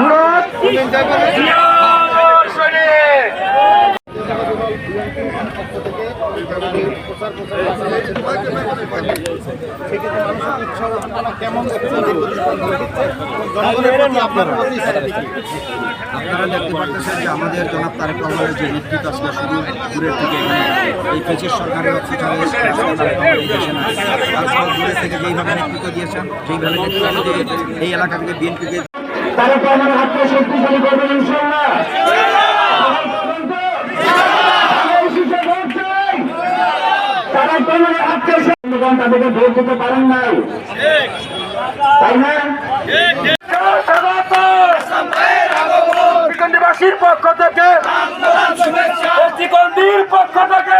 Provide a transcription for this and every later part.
মুরাদ। আপনারা দেখতে পাচ্ছেন যে আমাদের জনাব তারেক রহমানের যে নেতৃত্ব আজকে শুরু দূরের থেকে এই পেঁচের সরকারের তারপর দূরের থেকে যেইভাবে নেতৃত্ব দিয়েছেন সেইভাবে নেতৃত্ব এই এলাকা থেকে বিএনপিকে তারা তো আমার হাতকে করবেন ইনশাল্লাহ শক্তিশালী তাদেরকে ভোট দিতে পারেন নাই। তাই না? পক্ষ থেকে পক্ষ থেকে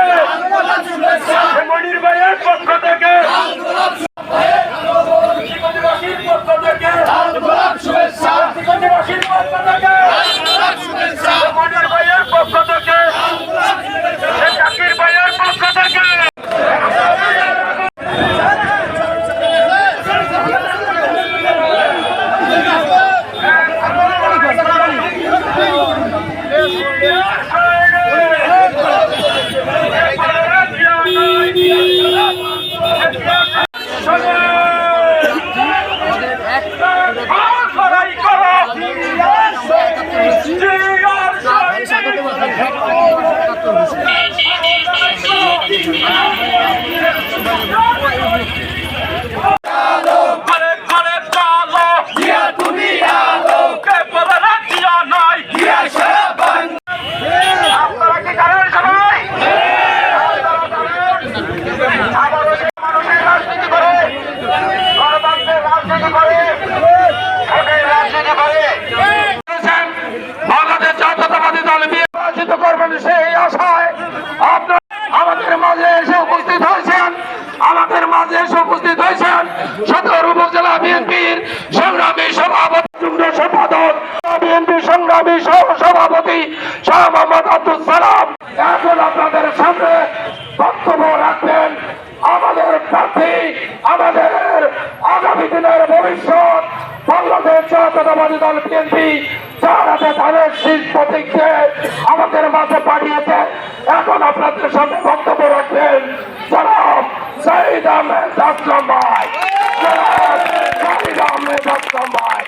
সম্পাদক, বিএনপি সভাপতি শাহ মোহাম্মদ আব্দুল সালাম। এখন আপনাদের সামনে বক্তব্য রাখবেন আমাদের প্রার্থী, আমাদের আগামী দিনের ভবিষ্যৎ। দল বিএনপি যার হাতে ধানের শীষ আমাদের মাঝে পাঠিয়েছে। এখন আপনাদের সামনে বক্তব্য রাখবেন জনাব শহীদ আহমেদ আসলাম ভাই জনাব শহীদ আহমেদ।